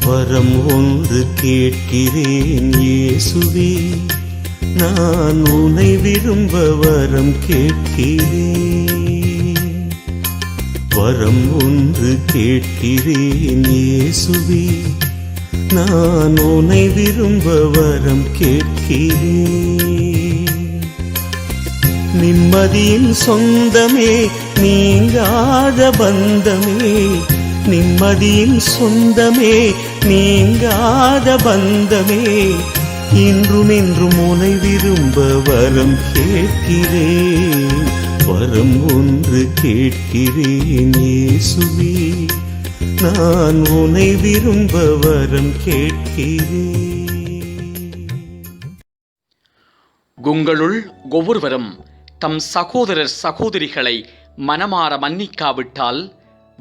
வரம் ஒன்று கேட்கிறேன் இயேசுவே. நான் உன்னை விரும்ப வரம் கேட்கிறேன். வரம் ஒன்று கேட்கிறேன் இயேசுவே. நான் உன்னை விரும்ப வரம் கேட்கிறேன். நிம்மதியின் சொந்தமே நீங்காத பந்தமே. நிம்மதியின் சொந்தமே நீங்காத பந்தமே இன்றும் என்றும் உனை விரும்ப வரம் கேட்கிறேன். வரம் ஒன்று கேட்கிறேன் இயேசுவே நான் உனை விரும்ப வரம் கேட்கிறேன். உங்களுள் ஒவ்வொருவரும் தம் சகோதரர் சகோதரிகளை மனமாற மன்னிக்காவிட்டால்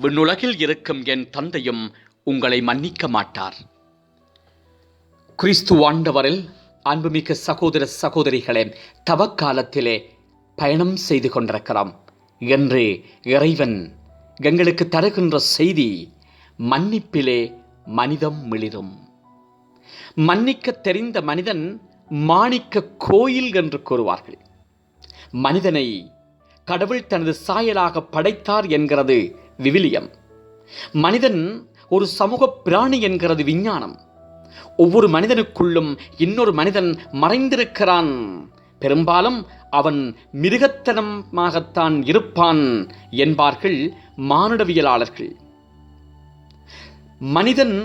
விண்ணுலகில் இருக்கும் என் தந்தையும் உங்களை மன்னிக்க மாட்டார். கிறிஸ்து ஆண்டவரில் அன்புமிக்க சகோதர சகோதரிகளே தவக்காலத்திலே பயணம் செய்து கொண்டிருக்கிறோம். என்று இறைவன் எங்களுக்கு தருகின்ற செய்தி மன்னிப்பிலே மனிதம் மிளிரும். மன்னிக்க தெரிந்த மனிதன் மாணிக்க கோயில் என்று கூறுவார்கள். மனிதனை கடவுள் தனது சாயலாக படைத்தார் என்கிறது விவிலியம். மனிதன் ஒரு சமூக பிராணி என்கிறது விஞ்ஞானம். ஒவ்வொரு மனிதனுக்குள்ளும் இன்னொரு மனிதன் மறைந்திருக்கிறான். பெரும்பாலும் அவன் மிருகத்தனமாகத்தான் இருப்பான் என்பார்கள் மானுடவியலாளர்கள். மனிதன்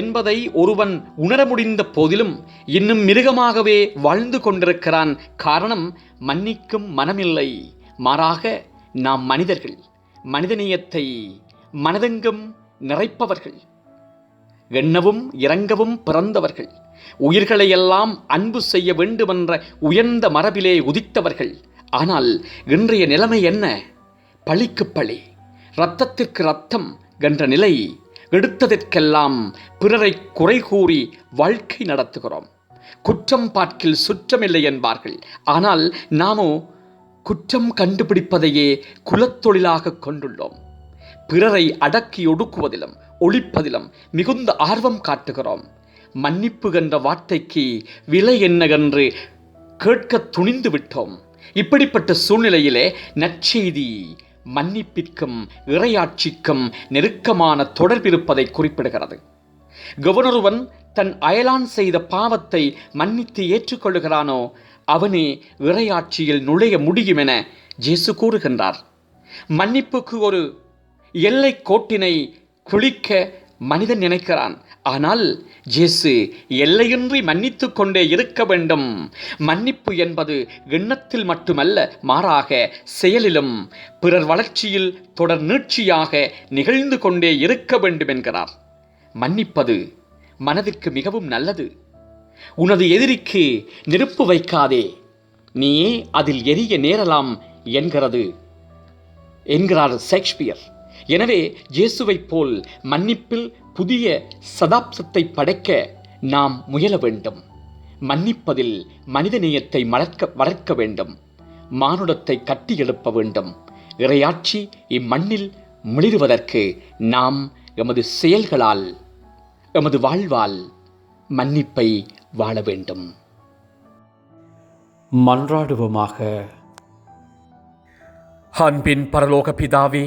என்பதை ஒருவன் உணர முடிந்த போதிலும் இன்னும் மிருகமாகவே வாழ்ந்து கொண்டிருக்கிறான் காரணம் மன்னிக்கும் மனமில்லை. மாறாக நாம் மனிதர்கள் மனிதநேயத்தை மனதெங்கும் நிறைப்பவர்கள். எண்ணவும் இறங்கவும் பிறந்தவர்கள். உயிர்களையெல்லாம் அன்பு செய்ய வேண்டுமென்ற உயர்ந்த மரபிலே உதித்தவர்கள். ஆனால் இன்றைய நிலைமை என்ன? பழிக்கு பழி. இரத்தத்திற்கு ரத்தம் என்ற நிலை. எடுத்ததற்கெல்லாம் பிறரை குறை கூறி வாழ்க்கை நடத்துகிறோம். குற்றம் பார்க்கில் சுற்றமில்லை என்பார்கள். ஆனால் நாமோ குற்றம் கண்டுபிடிப்பதையே குலத்தொழிலாக கொண்டுள்ளோம். பிறரை அடக்கி ஒடுக்குவதிலும் ஒழிப்பதிலும் மிகுந்த ஆர்வம் காட்டுகிறோம். மன்னிப்பு என்ற வார்த்தைக்கு விலை என்னவென்று கேட்க துணிந்து விட்டோம். இப்படிப்பட்ட சூழ்நிலையிலே நற்செய்தி மன்னிப்பிற்கும் இறையாட்சிக்கும் நெருக்கமான தொடர்பிருப்பதை குறிப்பிடுகிறது. கவர்னருவன் தன் அயலான் செய்த பாவத்தை மன்னித்து ஏற்றுக்கொள்கிறானோ அவனே இறையாட்சியில் நுழைய முடியும் என ஜேசு கூறுகின்றார். மன்னிப்புக்கு ஒரு எல்லை கோட்டினை குளிக்க மனிதன் நினைக்கிறான். ஆனால் ஜேசு எல்லையின்றி மன்னித்து கொண்டே இருக்க வேண்டும். மன்னிப்பு என்பது எண்ணத்தில் மட்டுமல்ல மாறாக செயலிலும் பிறர் வளர்ச்சியில் தொடர் நீட்சியாக நிகழ்ந்து கொண்டே இருக்க வேண்டும் என்கிறார். மன்னிப்பது மனதிற்கு மிகவும் நல்லது. உனது எதிரிக்கு நெருப்பு வைக்காதே. நீயே அதில் எரிய நேரலாம் என்கிறது என்கிறார் ஷேக்ஸ்பியர். எனவே இயேசுவைப் போல் மன்னிப்பில் புதிய சதாப்தத்தை படைக்க நாம் முயல வேண்டும். மன்னிப்பதில் மனிதநேயத்தை மலர்க்க வளர்க்க வேண்டும். மானுடத்தை கட்டி எழுப்ப வேண்டும். இறையாட்சி இம்மண்ணில் மிளிருவதற்கு நாம் எமது செயல்களால் எமது வாழ்வால் மன்னிப்பை வாழ வேண்டும். மன்றாடுவோமாக. அன்பின் பரலோக பிதாவே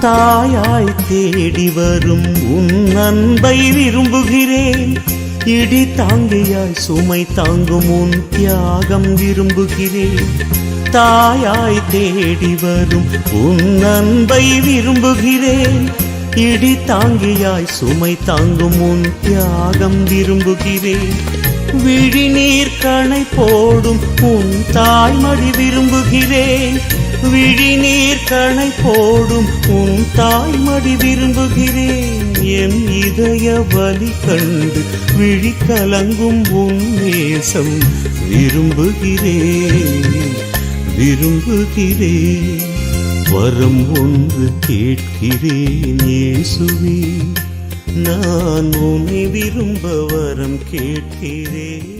தாயாய் தேடி வரும் உன் அன்பை விரும்புகிறேன். இடி தாங்கியாய் சுமை தாங்கும் உன் தியாகம் விரும்புகிறேன். தாயாய் தேடி வரும் உன் அன்பை விரும்புகிறேன். இடி தாங்கியாய் சுமை தாங்கும் உன் தியாகம் விரும்புகிறேன். விழிநீர் கணை போடும் உன் தாய்மடி விரும்புகிறேன். விழிநீர் கணை போடும் உன் தாய்மடி விரும்புகிறேன். என் இதய வலி கண்டு விழி கலங்கும் உன் நேசம் விரும்புகிறேன். விரும்புகிறேன். வரம் ஒன்று கேட்கிறேன் இயேசுவே. நான் உன்னை விரும்ப வரம் கேட்கிறேன்.